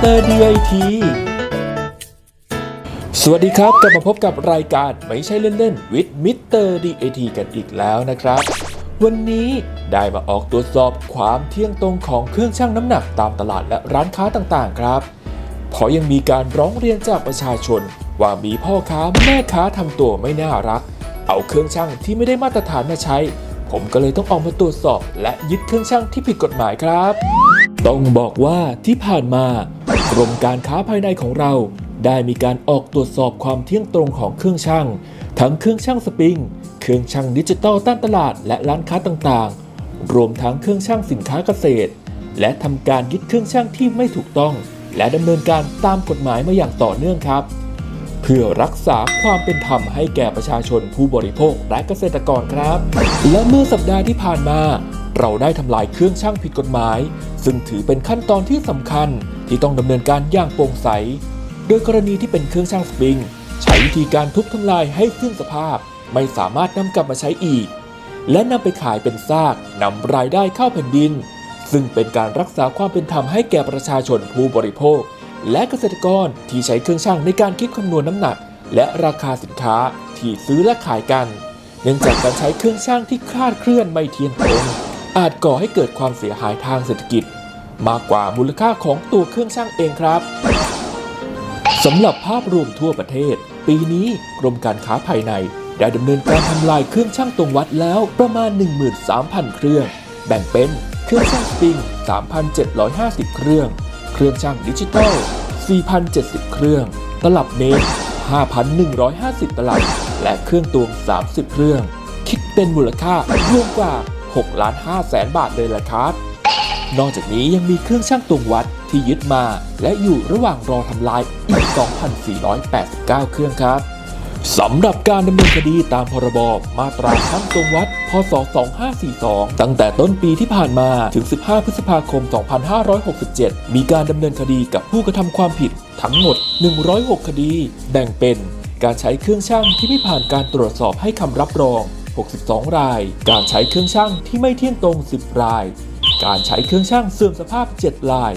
เตอร์ดีไอทีสวัสดีครับ กลับมาพบกับรายการไม่ใช่เล่นๆวิดมิเตอร์ดีไอทีกันอีกแล้วนะครับ วันนี้ได้มาออกตรวจสอบความเที่ยงตรงของเครื่องชั่งน้ำหนักตามตลาดและร้านค้าต่างๆ ครับเพราะยังมีการร้องเรียนจากประชาชน ว่ามีพ่อค้าแม่ค้าทำตัวไม่น่ารัก เอาเครื่องชั่งที่ไม่ได้มาตรฐานมาใช้ ผมก็เลยต้องออกมาตรวจสอบ และยึดเครื่องชั่งที่ผิดกฎหมายครับ ต้องบอกว่าที่ผ่านมา รมการค้าภายในของเรา ได้มีการออกตรวจสอบความเที่ยงตรงของเครื่องชั่งทั้งเครื่องชั่งสปริง เครื่องชั่งดิจิตอลต้านตลาดและร้านค้าต่างๆ รวมทั้งเครื่องชั่งสินค้าเกษตร และทำการยึดเครื่องชั่งที่ไม่ถูกต้อง และดำเนินการตามกฎหมายมาอย่างต่อเนื่องครับ เพื่อรักษาความเป็นธรรมให้แก่ประชาชนผู้บริโภคและเกษตรกรครับ และเมื่อสัปดาห์ที่ผ่านมา เราได้ทำลายเครื่องชั่งผิดกฎหมาย ซึ่งถือเป็นขั้นตอนที่สำคัญ ที่ต้องดำเนินการอย่างโปร่งใส โดยกรณีที่เป็นเครื่องชั่งสปริง ใช้วิธีการทุบทำลายให้สิ้นสภาพ ไม่สามารถนำกลับมาใช้อีก และนำไปขายเป็นซากนำรายได้เข้าแผ่นดิน ซึ่งเป็นการรักษาความเป็นธรรมให้แก่ประชาชนผู้บริโภค และเกษตรกรที่ใช้เครื่องชั่งในการคิดคำนวณน้ำหนัก และราคาสินค้าที่ซื้อและขายกัน เนื่องจากการใช้เครื่องชั่งที่คลาดเคลื่อนไม่เทียนตรงอาจก่อให้เกิดความเสียหายทางเศรษฐกิจ มากกว่ามูลค่าของตัวเครื่องชั่งเองครับสำหรับภาพรวมทั่วประเทศ ปีนี้กรมการค้าภายใน ได้ดำเนินการทำลายเครื่องชั่งตรงวัดแล้วประมาณ 13,000 เครื่อง แบ่งเป็นเครื่องชั่งสปริง 3,750 เครื่อง เครื่องชั่งดิจิตอล 4,070 เครื่อง ตลับเมตร5,150 ตลับ และเครื่องตวง 30 เครื่อง คิดเป็นมูลค่ารวมกว่า6ล้าน5แสนบาทเลยล่ะครับ นอกจากนี้ยังมีเครื่องชั่งตวงวัดที่ยึดมา และอยู่ระหว่างรอทำลายอีก 2,489 เครื่องครับสำหรับการดำเนินคดีตามพรบ มาตราชั่งตวงวัด พศ 2542 ตั้งแต่ต้นปีที่ผ่านมาถึง 15 พฤษภาคม 2567 มีการดำเนินคดีกับผู้กระทำความผิดทั้งหมด 106 คดี แบ่งเป็น การใช้เครื่องชั่งที่ไม่ผ่านการตรวจสอบให้คำรับรอง 62 ราย การใช้เครื่องชั่งที่ไม่เที่ยงตรง 10 ราย การใช้เครื่องช่างเสื่อมสภาพ 7 ลาย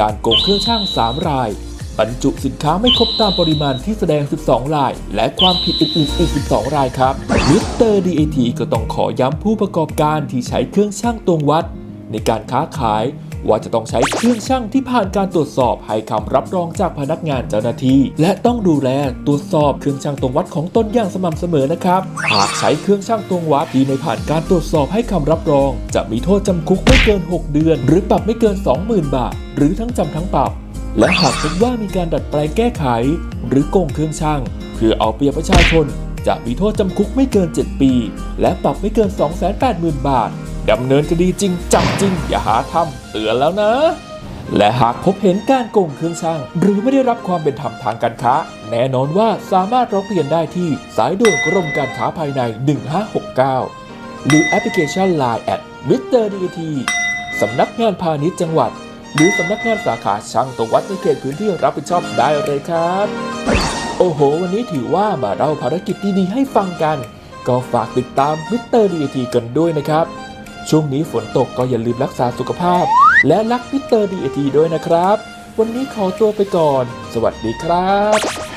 การโกงเครื่องช่าง 3 ราย บรรจุสินค้าไม่ครบตามปริมาณที่แสดง 12 ราย และความผิดอื่นๆอีก 12 รายครับมิสเตอร์ดีเอทีก็ต้องขอย้ำผู้ประกอบการที่ใช้เครื่องช่างตวงวัด ในการค้าขาย ว่าจะต้องใช้เครื่องชั่งที่ผ่านการตรวจสอบให้คำรับรองจากพนักงานเจ้าหน้าที่ และต้องดูแลตรวจสอบเครื่องชั่งตวงวัดของตนอย่างสม่ำเสมอนะครับหากใช้เครื่องชั่งตวงวัดที่ไม่ผ่านการตรวจสอบให้คำรับรอง จะมีโทษจำคุกไม่เกิน 6 เดือน หรือปรับไม่เกิน 20,000 บาท หรือทั้งจำทั้งปรับ และหากพบว่ามีการดัดแปลงแก้ไข หรือโกงเครื่องชั่งเพื่อเอาเปรียบประชาชนจะมีโทษจำคุกไม่เกิน 7 ปี และปรับไม่เกิน 280,000 บาท ดำเนินคดีจริงจังจริง อย่าหาทำเตือนแล้วนะ และหากพบเห็นการโกงเครื่องช่าง หรือไม่ได้รับความเป็นธรรมทางการค้า แน่นอนว่าสามารถร้องเรียนได้ที่สายด่วนกรมการค้าภายใน 1569 หรือแอปพลิเคชัน Line แอดมิสเตอร์ดีทีสำนักงานพาณิชย์จังหวัด หรือสำนักงานสาขาช่างตรงวัดในเขตพื้นที่รับผิดชอบได้เลยครับ โอ้โห วันนี้ถือว่ามาเล่าภารกิจดีๆให้ฟังกัน ก็ฝากติดตามมิสเตอร์ดีทีกันด้วยนะครับ ช่วงนี้ฝนตกก็อย่าลืมรักษาสุขภาพ และรักมิสเตอร์ดีทีด้วยนะครับ วันนี้ขอตัวไปก่อน สวัสดีครับ